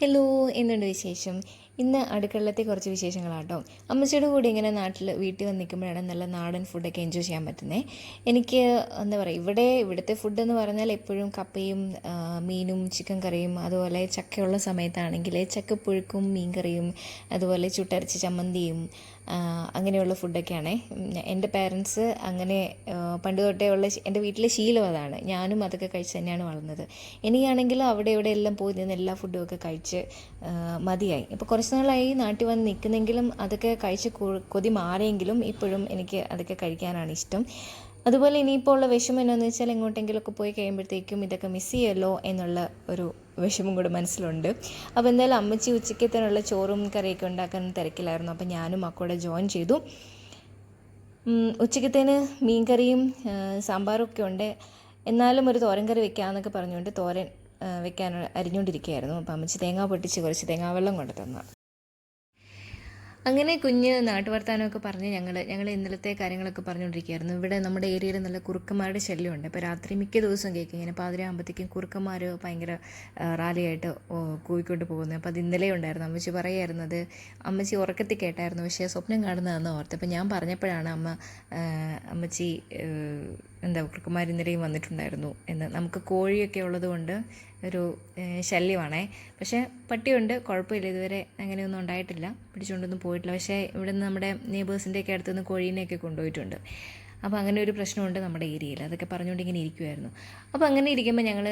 Hello എന്നുണ്ട് വിശേഷം? ഇന്ന് അടുക്കളത്തെ കുറച്ച് വിശേഷങ്ങളാട്ടോ. അമ്മച്ചിയുടെ കൂടെ ഇങ്ങനെ നാട്ടിൽ വീട്ടിൽ വന്ന് നിൽക്കുമ്പോഴാണ് നല്ല നാടൻ ഫുഡൊക്കെ എൻജോയ് ചെയ്യാൻ പറ്റുന്നത് എനിക്ക് എന്താ പറയുക ഇവിടെ ഇവിടുത്തെ ഫുഡ് എന്ന് പറഞ്ഞാൽ എപ്പോഴും കപ്പയും മീനും ചിക്കൻ കറിയും അതുപോലെ ചക്കയുള്ള സമയത്താണെങ്കിൽ ചക്കപ്പുഴുക്കും മീൻ കറിയും അതുപോലെ ചുട്ടരച്ച ചമ്മന്തിയും അങ്ങനെയുള്ള ഫുഡൊക്കെയാണേ എന്റെ പാരൻസ് അങ്ങനെ പണ്ട് തൊട്ടേ ഉള്ള എന്റെ വീട്ടിലെ ശീലം അതാണ്. ഞാനും അതൊക്കെ കഴിച്ച് തന്നെയാണ് വളർന്നത്. എനിക്കാണെങ്കിൽ അവിടെ ഇവിടെ എല്ലാം പോയി നിന്ന് എല്ലാ ഫുഡും ഒക്കെ കഴിച്ച് മതിയായി. ഇപ്പോൾ കുറച്ച് നാളായി നാട്ടിൽ വന്ന് നിൽക്കുന്നെങ്കിലും അതൊക്കെ കഴിച്ച് കൊതി മാറിയെങ്കിലും ഇപ്പോഴും എനിക്ക് അതൊക്കെ കഴിക്കാനാണ് ഇഷ്ടം. അതുപോലെ ഇനിയിപ്പോൾ ഉള്ള വിഷമം എന്നാന്ന് വെച്ചാൽ എങ്ങോട്ടെങ്കിലുമൊക്കെ പോയി കഴിയുമ്പോഴത്തേക്കും ഇതൊക്കെ മിസ് ചെയ്യല്ലോ എന്നുള്ള ഒരു വിഷമം കൂടെ മനസ്സിലുണ്ട്. അപ്പോൾ എന്തായാലും അമ്മച്ചി ഉച്ചക്കത്തിനുള്ള ചോറും കറിയൊക്കെ ഉണ്ടാക്കാൻ തിരക്കിലായിരുന്നു. അപ്പോൾ ഞാനും അക്കോടെ ജോയിൻ ചെയ്തു. ഉച്ചക്കത്തേന് മീൻകറിയും സാമ്പാറും ഒക്കെ ഉണ്ട്. എന്നാലും ഒരു തോരൻ കറി വെക്കാമെന്നൊക്കെ പറഞ്ഞുകൊണ്ട് തോരൻ വെക്കാൻ അരിഞ്ഞുകൊണ്ടിരിക്കുകയായിരുന്നു. അപ്പോൾ അമ്മച്ചി തേങ്ങ പൊട്ടിച്ച് കുറച്ച് തേങ്ങാവെള്ളം കൊണ്ടു തന്നു അങ്ങനെ കുഞ്ഞ് നാട്ടുവർത്താനമൊക്കെ പറഞ്ഞ് ഞങ്ങൾ ഞങ്ങൾ ഇന്നലത്തെ കാര്യങ്ങളൊക്കെ പറഞ്ഞുകൊണ്ടിരിക്കുകയായിരുന്നു. ഇവിടെ നമ്മുടെ ഏരിയയിൽ നല്ല കുറുക്കന്മാരുടെ ശല്യമുണ്ട്. ഇപ്പോൾ രാത്രി മിക്ക ദിവസവും കേൾക്കും ഇങ്ങനെ പാതിരാകുമ്പോഴത്തേക്കും കുറുക്കന്മാർ ഭയങ്കര റാലിയായിട്ട് കൂവിക്കൊണ്ട് പോകുന്നത്. അപ്പോൾ അത് ഇന്നലെ ഉണ്ടായിരുന്നു. അമ്മച്ചി പറയായിരുന്നത് അമ്മച്ചി ഉറക്കത്തിൽ കേട്ടായിരുന്നു. പക്ഷേ സ്വപ്നം കാണുന്നതെന്ന് ഓർത്ത് അപ്പോൾ ഞാൻ പറഞ്ഞപ്പോഴാണ് അമ്മ അമ്മച്ചി എന്താ കുറുക്കന്മാർ ഇന്നലെയും വന്നിട്ടുണ്ടായിരുന്നു എന്ന്. നമുക്ക് കോഴിയൊക്കെ ഉള്ളതുകൊണ്ട് ഒരു ശല്യമാണേ. പക്ഷേ പട്ടിയുണ്ട് കുഴപ്പമില്ല. ഇതുവരെ അങ്ങനെയൊന്നും ഉണ്ടായിട്ടില്ല. പിടിച്ചുകൊണ്ടൊന്നും പോയിട്ടില്ല. പക്ഷേ ഇവിടെ നിന്ന് നമ്മുടെ നെയ്ബേഴ്സിന്റെയൊക്കെ അടുത്തുനിന്ന് കോഴീനെയൊക്കെ കൊണ്ടുപോയിട്ടുണ്ട്. അപ്പോൾ അങ്ങനെ ഒരു പ്രശ്നമുണ്ട് നമ്മുടെ ഏരിയയിൽ. അതൊക്കെ പറഞ്ഞുകൊണ്ട് ഇങ്ങനെ ഇരിക്കുമായിരുന്നു അപ്പോൾ അങ്ങനെ ഇരിക്കുമ്പോൾ ഞങ്ങൾ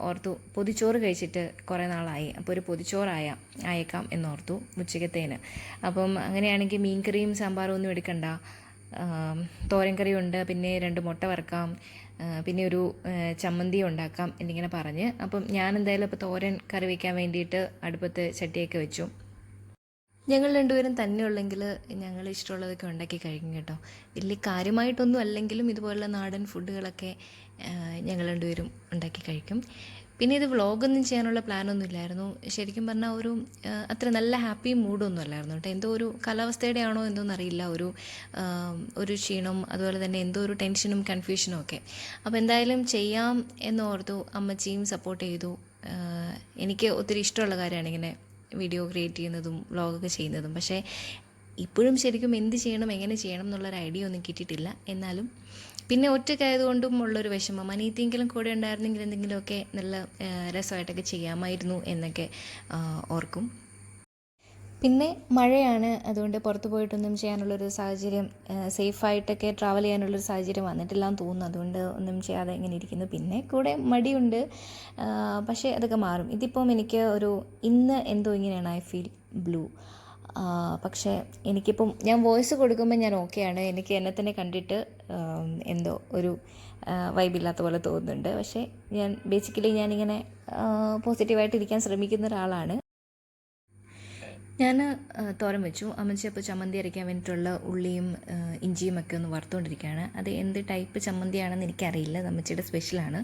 ഓർത്തു പൊതിച്ചോറ് കഴിച്ചിട്ട് കുറേ നാളായി. അപ്പോൾ ഒരു പൊതിച്ചോറായ അയക്കാം എന്നോർത്തു ഉച്ചക്കത്തേന്. അപ്പം അങ്ങനെയാണെങ്കിൽ മീൻകറിയും സാമ്പാറും ഒന്നും എടുക്കണ്ട. തോരൻ കറി ഉണ്ട് പിന്നെ രണ്ട് മുട്ട വറുക്കാം പിന്നെ ഒരു ചമ്മന്തി ഉണ്ടാക്കാം എന്നിങ്ങനെ പറഞ്ഞ്. അപ്പം ഞാൻ എന്തായാലും ഇപ്പോൾ തോരൻ കറി വയ്ക്കാൻ വേണ്ടിയിട്ട് അടുപ്പത്ത് ചട്ടിയൊക്കെ വെച്ചു. ഞങ്ങൾ രണ്ടുപേരും തന്നെ ഉള്ളെങ്കിൽ ഞങ്ങൾ ഇഷ്ടമുള്ളതൊക്കെ ഉണ്ടാക്കി കഴിക്കും കേട്ടോ. വലിയ കാര്യമായിട്ടൊന്നും അല്ലെങ്കിലും ഇതുപോലുള്ള നാടൻ ഫുഡുകളൊക്കെ ഞങ്ങൾ രണ്ടുപേരും ഉണ്ടാക്കി കഴിക്കും. പിന്നെ ഇത് വ്ളോഗൊന്നും ചെയ്യാനുള്ള പ്ലാനൊന്നും ഇല്ലായിരുന്നു ശരിക്കും പറഞ്ഞാൽ ഒരു അത്ര നല്ല ഹാപ്പി മൂഡൊന്നും അല്ലായിരുന്നു കേട്ടോ. എന്തോ ഒരു കാലാവസ്ഥയുടെ ആണോ എന്തോന്ന് അറിയില്ല ഒരു ഒരു ക്ഷീണം അതുപോലെ തന്നെ എന്തോ ഒരു ടെൻഷനും കൺഫ്യൂഷനും ഒക്കെ. അപ്പോൾ എന്തായാലും ചെയ്യാം എന്നോർത്തു അമ്മച്ചിയും സപ്പോർട്ട് ചെയ്തു. എനിക്ക് ഒത്തിരി ഇഷ്ടമുള്ള കാര്യമാണ് ഇങ്ങനെ വീഡിയോ ക്രിയേറ്റ് ചെയ്യുന്നതും വ്ളോഗൊക്കെ ചെയ്യുന്നതും. പക്ഷേ ഇപ്പോഴും ശരിക്കും എന്ത് ചെയ്യണം എങ്ങനെ ചെയ്യണം എന്നുള്ളൊരു ഐഡിയ ഒന്നും കിട്ടിയിട്ടില്ല. എന്നാലും പിന്നെ ഒറ്റയ്ക്കായതുകൊണ്ടും ഉള്ളൊരു വിഷമം. അനിയത്തിയെങ്കിലും കൂടെ ഉണ്ടായിരുന്നെങ്കിൽ എന്തെങ്കിലുമൊക്കെ നല്ല രസമായിട്ടൊക്കെ ചെയ്യാമായിരുന്നു എന്നൊക്കെ ഓർക്കും. പിന്നെ മഴയാണ്. അതുകൊണ്ട് പുറത്ത് പോയിട്ടൊന്നും ചെയ്യാനുള്ളൊരു സാഹചര്യം സേഫായിട്ടൊക്കെ ട്രാവൽ ചെയ്യാനുള്ളൊരു സാഹചര്യം വന്നിട്ടില്ല എന്ന് തോന്നുന്നു. അതുകൊണ്ട് ഒന്നും ചെയ്യാതെ ഇങ്ങനെ ഇരിക്കുന്നു. പിന്നെ കൂടെ മടിയുണ്ട്. പക്ഷേ അതൊക്കെ മാറും. ഇതിപ്പം എനിക്ക് ഒരു ഇന്ന് എന്തോ ഇങ്ങനെയാണ് ഐ ഫീൽ ബ്ലൂ പക്ഷേ എനിക്കിപ്പം ഞാൻ വോയിസ് കൊടുക്കുമ്പോൾ ഞാൻ ഓക്കെയാണ്. എനിക്ക് എന്നെ തന്നെ കണ്ടിട്ട് എന്തോ ഒരു വൈബില്ലാത്ത പോലെ തോന്നുന്നുണ്ട്. പക്ഷേ ഞാൻ ബേസിക്കലി ഞാനിങ്ങനെ പോസിറ്റീവായിട്ട് ഇരിക്കാൻ ശ്രമിക്കുന്ന ഒരാളാണ്. ഞാൻ തോരൻ വെച്ചു. അമ്മച്ചി അപ്പോൾ ചമ്മന്തി അരയ്ക്കാൻ വേണ്ടിയിട്ടുള്ള ഉള്ളിയും ഇഞ്ചിയും ഒക്കെ ഒന്ന് വറുത്തുകൊണ്ടിരിക്കുകയാണ് അത് എന്ത് ടൈപ്പ് ചമ്മന്തിയാണെന്ന് എനിക്കറിയില്ല. അമ്മച്ചിയുടെ സ്പെഷ്യലാണ്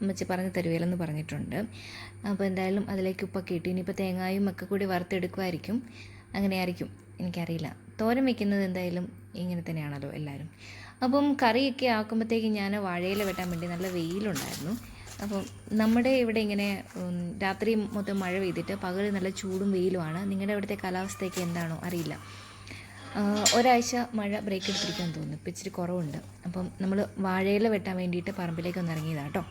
അമ്മച്ചി പറഞ്ഞ് തരുവേലെന്ന് പറഞ്ഞിട്ടുണ്ട്. അപ്പോൾ എന്തായാലും അതിലേക്ക് ഉപ്പൊക്കെ ഇട്ടു ഇനിയിപ്പോൾ തേങ്ങായും ഒക്കെ കൂടി വറുത്തെടുക്കുമായിരിക്കും അങ്ങനെ ആയിരിക്കും എനിക്കറിയില്ല. തോരൻ വെക്കുന്നത് എന്തായാലും ഇങ്ങനെ തന്നെയാണല്ലോ എല്ലാവരും. അപ്പം കറിയൊക്കെ ആക്കുമ്പോഴത്തേക്ക് ഞാൻ വാഴയില വെട്ടാൻ വേണ്ടി നല്ല വെയിലുണ്ടായിരുന്നു. അപ്പം നമ്മുടെ ഇവിടെ ഇങ്ങനെ രാത്രി മൊത്തം മഴ പെയ്തിട്ട് പകൽ നല്ല ചൂടും വെയിലുമാണ്. നിങ്ങളുടെ ഇവിടുത്തെ കാലാവസ്ഥയൊക്കെ എന്താണോ അറിയില്ല. ഒരാഴ്ച മഴ ബ്രേക്ക് എടുത്തിരിക്കാൻ തോന്നുന്നു. ഇപ്പം ഇച്ചിരി കുറവുണ്ട്. അപ്പം നമ്മൾ വാഴയില വെട്ടാൻ വേണ്ടിയിട്ട് പറമ്പിലേക്ക് ഒന്ന് ഇറങ്ങിയതാണ്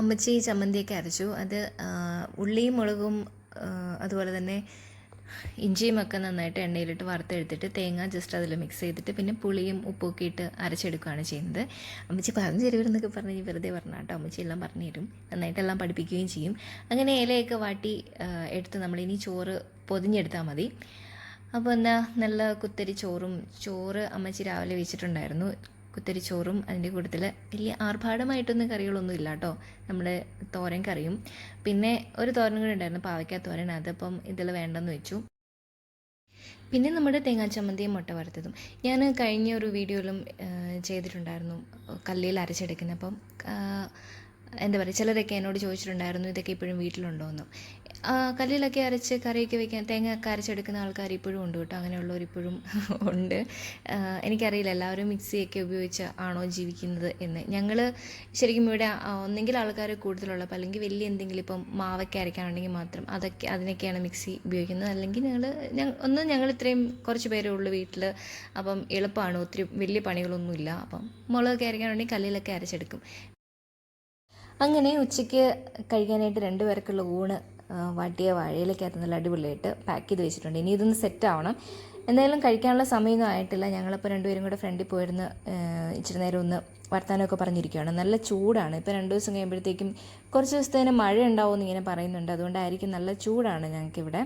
അമ്മച്ചി ചമ്മന്തിയൊക്കെ അരച്ചു. അത് ഉള്ളിയും മുളകും അതുപോലെ തന്നെ ഇഞ്ചിയും ഒക്കെ നന്നായിട്ട് എണ്ണയിലിട്ട് വറുത്തെടുത്തിട്ട് തേങ്ങ ജസ്റ്റ് അതിൽ മിക്സ് ചെയ്തിട്ട് പിന്നെ പുളിയും ഉപ്പൊക്കെ ഇട്ട് അരച്ചെടുക്കുകയാണ് ചെയ്യുന്നത്. അമ്മച്ചി പറഞ്ഞു തരുമെന്നൊക്കെ പറഞ്ഞ് വെറുതെ പറഞ്ഞ കേട്ടോ. അമ്മച്ചി എല്ലാം പറഞ്ഞു തരും. നന്നായിട്ടെല്ലാം പഠിപ്പിക്കുകയും ചെയ്യും. അങ്ങനെ ഇലയൊക്കെ വാട്ടി എടുത്ത് നമ്മളിനി ചോറ് പൊതിഞ്ഞെടുത്താൽ മതി. അപ്പോൾ എന്താ നല്ല കുത്തരി ചോറും ചോറ് അമ്മച്ചി രാവിലെ വെച്ചിട്ടുണ്ടായിരുന്നു. കുത്തരി ചോറും അതിന്റെ കൂട്ടത്തിൽ വലിയ ആർഭാടമായിട്ടൊന്നും കറികളൊന്നും ഇല്ല കേട്ടോ നമ്മുടെ തോരൻ കറിയും. പിന്നെ ഒരു തോരൻ കൂടി ഉണ്ടായിരുന്നു പാവയ്ക്ക തോരൻ. അതപ്പം ഇതിൽ വേണ്ടെന്ന് വെച്ചു. പിന്നെ നമ്മുടെ തേങ്ങാ ചമ്മന്തിയും മുട്ട വറുത്തതും. ഞാൻ കഴിഞ്ഞ ഒരു വീഡിയോയിലും ചെയ്തിട്ടുണ്ടായിരുന്നു കല്ലിൽ അരച്ചെടുക്കുന്നത്. അപ്പം എന്താ പറയുക ചിലരൊക്കെ എന്നോട് ചോദിച്ചിട്ടുണ്ടായിരുന്നു ഇതൊക്കെ ഇപ്പോഴും വീട്ടിലുണ്ടോ കല്ലിലൊക്കെ അരച്ച് കറിയൊക്കെ വെക്കാൻ തേങ്ങ ഒക്കെ അരച്ചെടുക്കുന്ന ആൾക്കാർ ഇപ്പോഴും ഉണ്ട് കേട്ടോ. അങ്ങനെയുള്ളവർ ഇപ്പോഴും ഉണ്ട്. എനിക്കറിയില്ല എല്ലാവരും മിക്സിയൊക്കെ ഉപയോഗിച്ച് ആണോ ജീവിക്കുന്നത് എന്ന്. ഞങ്ങൾ ശരിക്കും ഇവിടെ ഒന്നെങ്കിൽ ആൾക്കാർ കൂടുതലുള്ളപ്പോൾ അല്ലെങ്കിൽ വലിയ എന്തെങ്കിലും ഇപ്പം മാവൊക്കെ അരയ്ക്കാനുണ്ടെങ്കിൽ മാത്രം അതൊക്കെ അതിനൊക്കെയാണ് മിക്സി ഉപയോഗിക്കുന്നത്. അല്ലെങ്കിൽ ഞങ്ങൾ ഒന്ന് ഞങ്ങൾ ഇത്രയും കുറച്ച് പേരേ ഉള്ളൂ വീട്ടിൽ അപ്പം എളുപ്പമാണ് ഒത്തിരി വലിയ പണികളൊന്നുമില്ല. അപ്പം മുളകൊക്കെ അരയ്ക്കാനുണ്ടെങ്കിൽ കല്ലിലൊക്കെ അരച്ചെടുക്കും. അങ്ങനെ ഉച്ചയ്ക്ക് കഴിക്കാനായിട്ട് രണ്ടുപേർക്കുള്ള ഊണ് വാട്ടിയ വാഴയിലേക്കകത്ത് നല്ല അടിപൊളിയായിട്ട് പാക്ക് ചെയ്ത് വെച്ചിട്ടുണ്ട്. ഇനി ഇതൊന്ന് സെറ്റ് ആവണം. എന്തായാലും കഴിക്കാനുള്ള സമയമൊന്നും ആയിട്ടില്ല. ഞങ്ങളിപ്പോൾ രണ്ടുപേരും കൂടെ ഫ്രണ്ടിൽ പോയിരുന്ന് ഇച്ചിരി നേരം ഒന്ന് വർത്താനമൊക്കെ പറഞ്ഞിരിക്കുകയാണ്. നല്ല ചൂടാണ്. ഇപ്പോൾ രണ്ട് ദിവസം കഴിയുമ്പോഴത്തേക്കും കുറച്ച് ദിവസത്തേന് മഴ ഉണ്ടാവുമെന്ന് ഇങ്ങനെ പറയുന്നുണ്ട്. അതുകൊണ്ടായിരിക്കും നല്ല ചൂടാണ് ഞങ്ങൾക്കിവിടെ.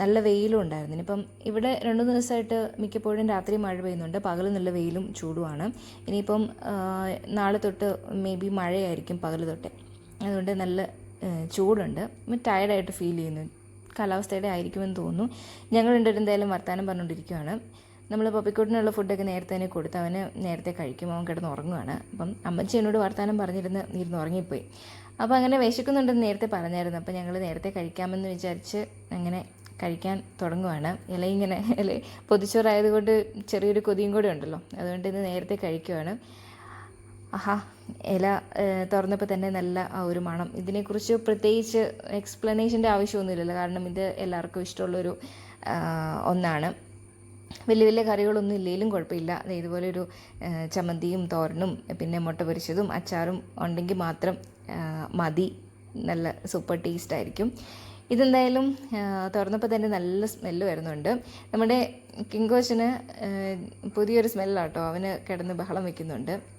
നല്ല വെയിലും ഉണ്ടായിരുന്നു. ഇനിയിപ്പം ഇവിടെ രണ്ട് മൂന്ന് ദിവസമായിട്ട് മിക്കപ്പോഴും രാത്രി മഴ പെയ്യുന്നുണ്ട്. പകൽ നല്ല വെയിലും ചൂടുമാണ്. ഇനിയിപ്പം നാളെ തൊട്ട് മേ ബി മഴയായിരിക്കും പകൽ തൊട്ട്. അതുകൊണ്ട് നല്ല ചൂടുണ്ട്. ടയർഡായിട്ട് ഫീൽ ചെയ്യുന്നു. കാലാവസ്ഥയുടെ ആയിരിക്കുമെന്ന് തോന്നുന്നു. ഞങ്ങൾ രണ്ടുപേരും എന്തായാലും വർത്തമാനം പറഞ്ഞുകൊണ്ടിരിക്കുകയാണ് നമ്മൾ പപ്പിക്കൂട്ടിനുള്ള ഫുഡൊക്കെ നേരത്തെ തന്നെ കൊടുത്ത് അവന് നേരത്തെ കഴിക്കും. അവൻ കിടന്ന് ഉറങ്ങുവാണ്. അപ്പം അമ്മച്ചി എന്നോട് വർത്തമാനം പറഞ്ഞിരുന്ന് ഇരുന്ന് ഉറങ്ങിപ്പോയി. അപ്പോൾ അങ്ങനെ വിശക്കുന്നുണ്ടെന്ന് നേരത്തെ പറഞ്ഞായിരുന്നു. അപ്പോൾ ഞങ്ങൾ നേരത്തെ കഴിക്കാമെന്ന് വിചാരിച്ച് അങ്ങനെ കഴിക്കാൻ തുടങ്ങുവാണ്. ഇല ഇങ്ങനെ ഇല പൊതിച്ചോറായതുകൊണ്ട് ചെറിയൊരു കൊതിയും കൂടെ ഉണ്ടല്ലോ. അതുകൊണ്ട് ഇന്ന് നേരത്തെ കഴിക്കുവാണ്. ആഹാ ഇല തുറന്നപ്പോൾ തന്നെ നല്ല ആ ഒരു മണം. ഇതിനെക്കുറിച്ച് പ്രത്യേകിച്ച് എക്സ്പ്ലനേഷന്റെ ആവശ്യമൊന്നുമില്ലല്ലോ. കാരണം ഇത് എല്ലാവർക്കും ഇഷ്ടമുള്ളൊരു ഒന്നാണ്. വലിയ വലിയ കറികളൊന്നും ഇല്ലെങ്കിലും കുഴപ്പമില്ല. ഇതുപോലെ ഒരു ചമ്മന്തിയും തോരനും പിന്നെ മുട്ട പൊരിച്ചതും അച്ചാറും ഉണ്ടെങ്കിൽ മാത്രം മതി. നല്ല സൂപ്പർ ടേസ്റ്റ് ആയിരിക്കും. ഇതെന്തായാലും തുറന്നപ്പോൾ തന്നെ നല്ല സ്മെല്ല് വരുന്നുണ്ട്. നമ്മുടെ കിങ്കോച്ചിന് പുതിയൊരു സ്മെല്ലാട്ടോ. അവന് കിടന്ന് ബഹളം വെക്കുന്നുണ്ട്.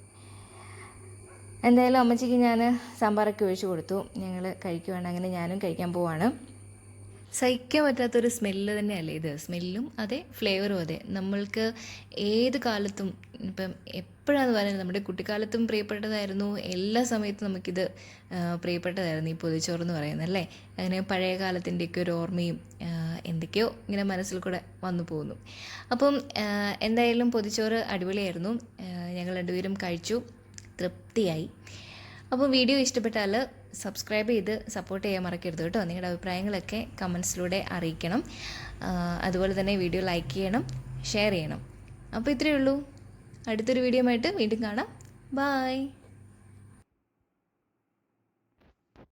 എന്തായാലും അമ്മച്ചിക്ക് ഞാൻ സാമ്പാറൊക്കെ ഒഴിച്ചു കൊടുത്തു. ഞങ്ങൾ കഴിക്കുവാണ്. അങ്ങനെ ഞാനും കഴിക്കാൻ പോവാണ്. സഹിക്കാൻ പറ്റാത്തൊരു സ്മെല്ല് തന്നെയല്ലേ ഇത്? സ്മെല്ലും അതെ ഫ്ലേവറും അതെ. നമ്മൾക്ക് ഏത് കാലത്തും ഇപ്പം എപ്പോഴാന്ന് പറയുന്നത് നമ്മുടെ കുട്ടിക്കാലത്തും പ്രിയപ്പെട്ടതായിരുന്നു. എല്ലാ സമയത്തും നമുക്കിത് പ്രിയപ്പെട്ടതായിരുന്നു ഈ പൊതിച്ചോറ് എന്ന് പറയുന്നത് അല്ലേ അങ്ങനെ പഴയ കാലത്തിന്റെയൊക്കെ ഒരു ഓർമ്മയും എന്തൊക്കെയോ ഇങ്ങനെ മനസ്സിൽ കൂടെ വന്നു പോകുന്നു. അപ്പം എന്തായാലും പൊതിച്ചോറ് അടിപൊളിയായിരുന്നു. ഞങ്ങൾ രണ്ടുപേരും കഴിച്ചു. തൃപ്തിയായി. അപ്പോൾ വീഡിയോ ഇഷ്ടപ്പെട്ടാൽ സബ്സ്ക്രൈബ് ചെയ്ത് സപ്പോർട്ട് ചെയ്യാൻ മറക്കരുത് കേട്ടോ. നിങ്ങളുടെ അഭിപ്രായങ്ങളൊക്കെ കമൻസിലൂടെ അറിയിക്കണം. അതുപോലെ തന്നെ വീഡിയോ ലൈക്ക് ചെയ്യണം ഷെയർ ചെയ്യണം. അപ്പോൾ ഇത്രയേ ഉള്ളൂ. അടുത്തൊരു വീഡിയോ ആയിട്ട് വീണ്ടും കാണാം. ബായ്